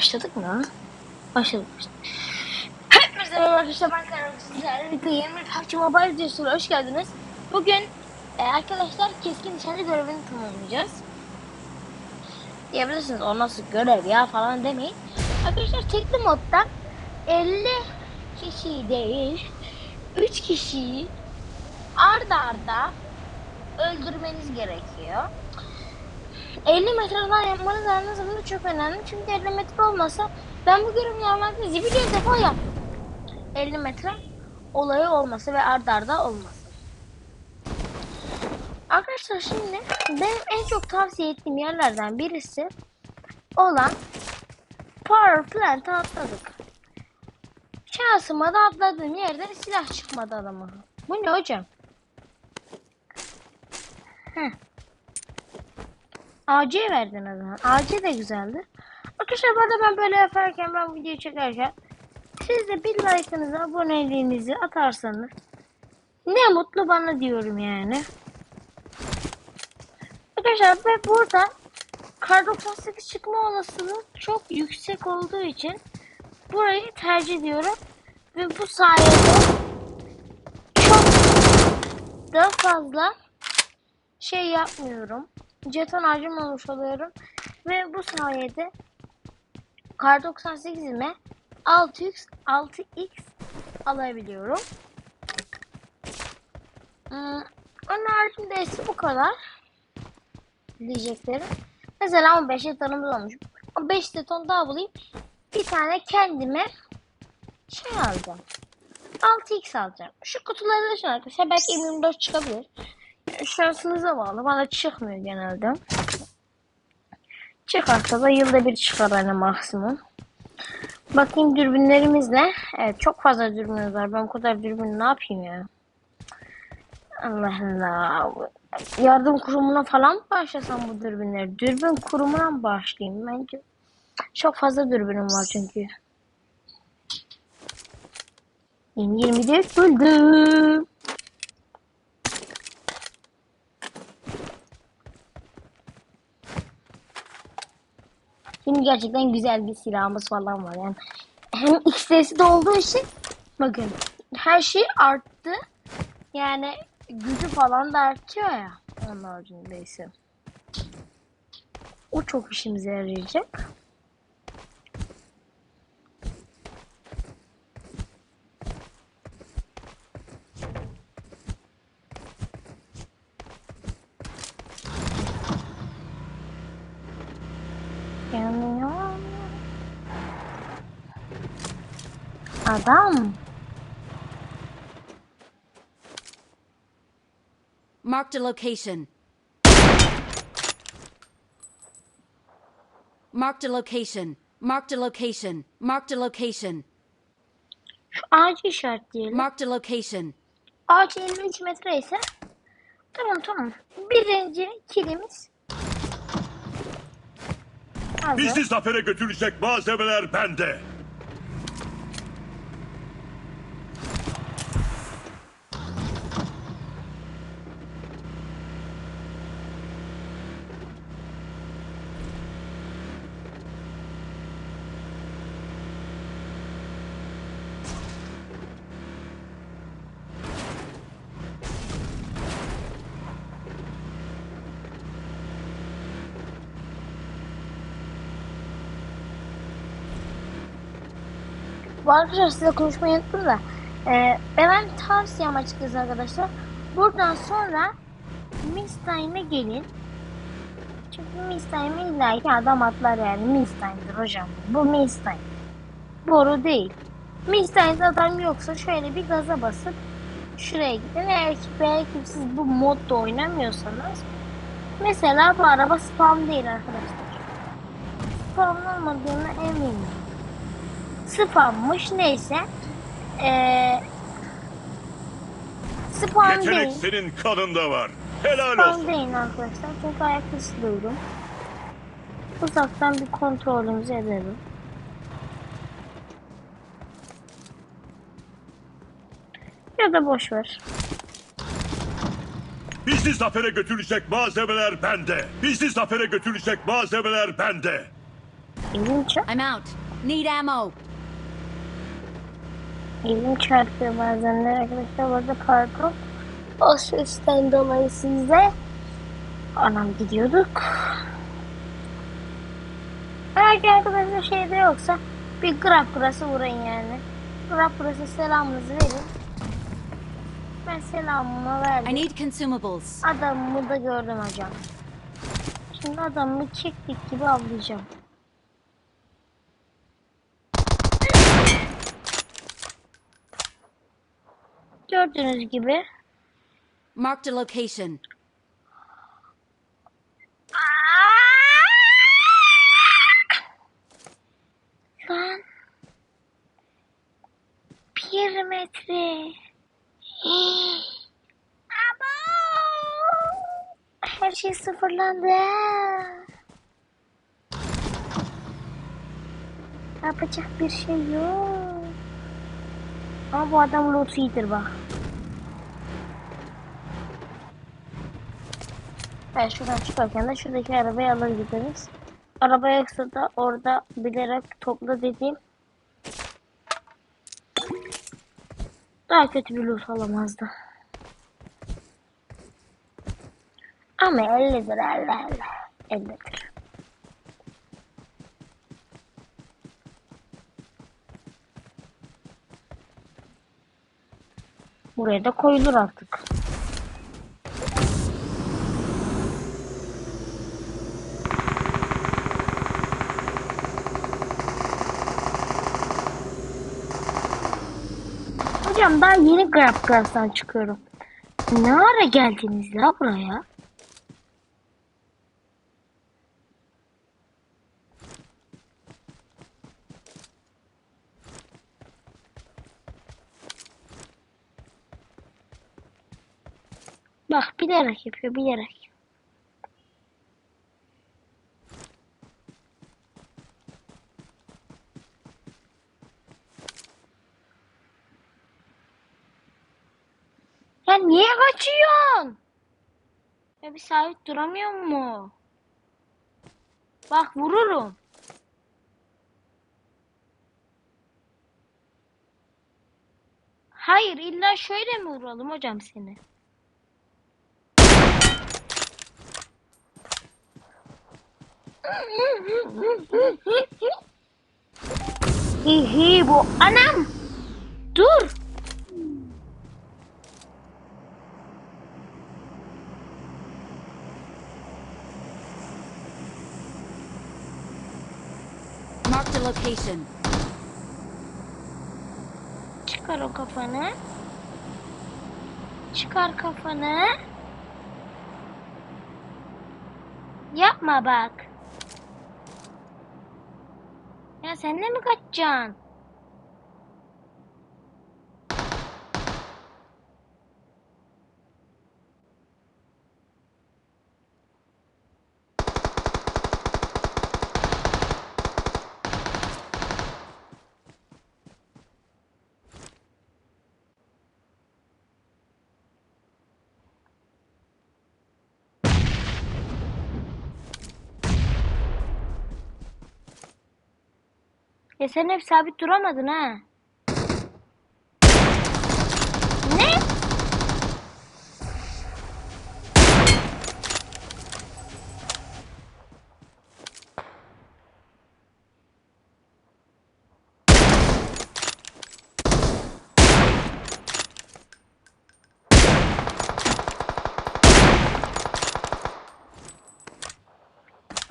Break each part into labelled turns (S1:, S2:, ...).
S1: Başladık mı? Başladık. Hepinize merhaba arkadaşlar ben Karan Sizlerle birlikte yeni bir PUBG Mobile videosuna hoş geldiniz. Bugün e, arkadaşlar keskin nişancı görevini tamamlayacağız. Diyebilirsiniz o nasıl görev ya falan demeyin. Arkadaşlar tekli modda 50 kişi değil 3 kişiyi arda arda öldürmeniz gerekiyor. 50 metreden yapmanız lazım bu çok önemli çünkü 50 metre olmasa ben bu görevi normalde zibil defa yaptım. 50 metre olayı olması ve ardarda arda olması. Arkadaşlar şimdi benim en çok tavsiye ettiğim yerlerden birisi olan Power Plant'a atladık. Şansıma da atladığım yerden silah çıkmadı adama. Bu ne hocam? Heh. AC verdin o zaman. AC de güzeldi. Arkadaşlar bu arada ben böyle yaparken ben videoyu çekerken siz de bir like'ınızı aboneliğinizi atarsanız ne mutlu bana diyorum yani. Arkadaşlar ve burada kar 98 çıkma olasılığı çok yüksek olduğu için burayı tercih ediyorum. Ve bu sayede çok daha fazla şey yapmıyorum. Jeton harcamamış oluyorum. Ve bu sayede Kar 98'ime 6x 6x alabiliyorum. Hmm, onun haricinde ise bu kadar diyeceklerim. Mesela 15 jetonumuz olmuş. O 5 jeton daha bulayım. Bir tane kendime şey alacağım. 6x alacağım. Şu kutuları da arkadaşlar. Belki 24 çıkabilir. Şansınıza bağlı. Bana çıkmıyor genelde. Çıkarsa da yılda bir çıkar hani maksimum. Bakayım dürbünlerimiz ne? Evet çok fazla dürbünümüz var. Ben bu kadar dürbün ne yapayım ya? Allah Allah. Yardım kurumuna falan mı başlasam bu dürbünleri? Dürbün kurumuna mı başlayayım? Bence çok fazla dürbünüm var çünkü. 24 buldum. Gerçekten güzel bir silahımız falan var yani. Hem XS'si de olduğu için bakın her şey arttı. Yani gücü falan da artıyor ya. Onun haricindeyse. O çok işimize yarayacak. Adam.
S2: Marked a location. Marked a location. Marked a location. Marked a location.
S1: Şu ağacı işaretleyelim.
S2: Marked a location.
S1: Ağaç 53 metre ise tamam tamam. Birinci kilimiz hazır.
S3: Bizi zafere götürecek malzemeler bende.
S1: Bu arkadaşlar size konuşmayı unuttum da. E, ben tavsiyem açıkçası arkadaşlar. Buradan sonra Mistime'e gelin. Çünkü Mistime'e illa ki adam atlar yani. Mistime'dir hocam. Bu Mistime. Boru değil. Mistime'de adam yoksa şöyle bir gaza basıp şuraya gidin. Eğer ki belki siz bu modda oynamıyorsanız mesela bu araba spam değil arkadaşlar. Spam olmadığına eminim spammış neyse. Ee, spam
S3: Yetenek
S1: değil.
S3: senin kanında var. Helal
S1: Spam
S3: olsun.
S1: değil arkadaşlar. Çünkü ayakta sılıyorum. Uzaktan bir kontrolümüzü edelim. Ya da boş ver.
S3: Bizi zafere götürecek malzemeler bende. Bizi zafere götürecek malzemeler bende.
S2: I'm out. Need ammo.
S1: Elim çarpıyor bazenler arkadaşlar. Bu arada pardon. O sesten dolayı sizde. Anam gidiyorduk. Eğer ki arkadaşlar şeyde yoksa bir grab burası vurun yani. Grab burası selamınızı verin. Ben selamımı
S2: I
S1: verdim.
S2: need consumables.
S1: Adamımı da gördüm hocam. Şimdi adamı keklik gibi avlayacağım. Gördüğünüz gibi
S2: Marked a location.
S1: Lan. Bir metre. Her şey sıfırlandı. Yapacak bir şey yok. Ama bu adam loot iyidir bak. Evet şuradan çıkarken de şuradaki arabayı alır gideriz. Araba yoksa da orada bilerek topla dediğim daha kötü bir loot alamazdı. Ama 50'dir 50 50. 50'dir. Buraya da koyulur artık. Hocam daha yeni Grab Grab'dan çıkıyorum. Ne ara geldiniz la buraya? Bak bilerek yapıyor bilerek. Ya niye kaçıyorsun? Ya bir sabit duramıyor mu? Bak vururum. Hayır illa şöyle mi vuralım hocam seni? Hihi bu anam. Dur.
S2: Marked a location.
S1: Çıkar o kafanı. Çıkar kafanı. Yapma bak. Ya sen de mi kaçacaksın? Ya sen hep sabit duramadın ha. Ne?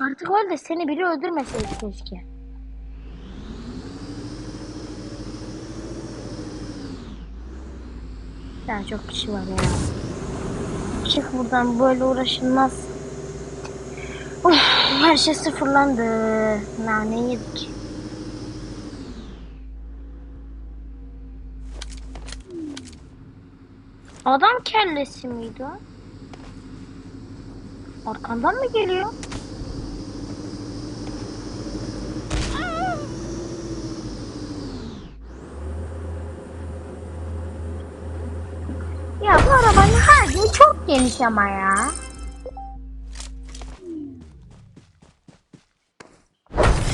S1: Artık öyle de seni biri öldürmeseydi keşke. Daha çok kişi var ya. Çık buradan böyle uğraşılmaz. Uf, her şey sıfırlandı. Nane yedik. Adam kellesi miydi o? Arkandan mı geliyor? Ya bu arabanın harcı çok geniş ama ya.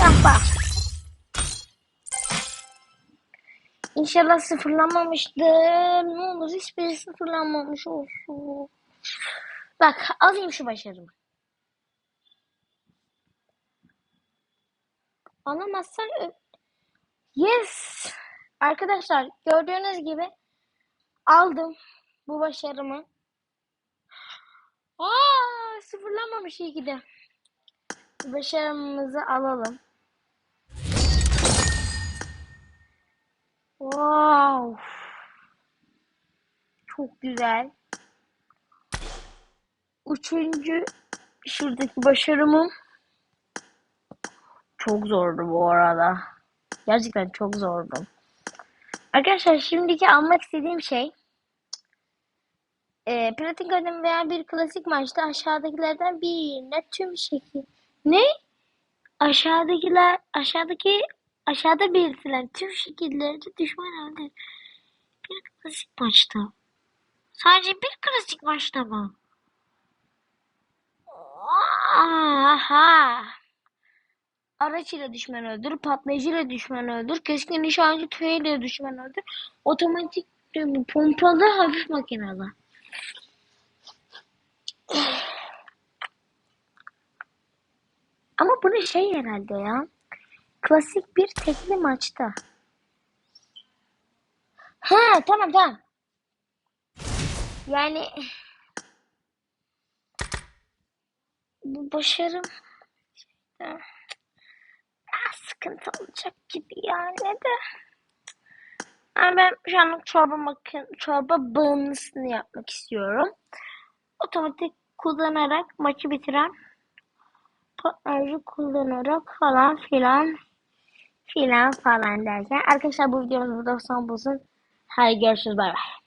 S1: Ya Hoppa. İnşallah sıfırlanmamıştır. Ne olur hiçbiri sıfırlanmamış olsun. Bak alayım şu başarımı. Alamazsan Yes. Arkadaşlar gördüğünüz gibi aldım bu başarımı. Aa, sıfırlanmamış iyi ki. Başarımızı alalım. Wow. Çok güzel. Üçüncü şuradaki başarımım çok zordu bu arada. Gerçekten çok zordu. Arkadaşlar şimdiki almak istediğim şey e, pratik ödem veya bir klasik maçta aşağıdakilerden birine tüm şekil ne? Aşağıdakiler aşağıdaki aşağıda belirtilen tüm şekillerde düşman öldür. Bir klasik maçta. Sadece bir klasik maçta mı? Aha. Araç ile düşman öldür, patlayıcı ile düşman öldür, keskin nişancı tüfeğiyle düşman öldür, otomatik pompalı hafif makinalı. Ama bu ne şey herhalde ya. Klasik bir tekli maçta. He tamam tamam. Yani bu başarım da biraz sıkıntı olacak gibi yani de. Ama ben şu anlık çorba makine, çorba bağımlısını yapmak istiyorum. Otomatik kullanarak maçı bitiren patlayıcı kullanarak falan filan filan falan derken arkadaşlar bu videomuz burada son bulsun. Hadi görüşürüz bay bay.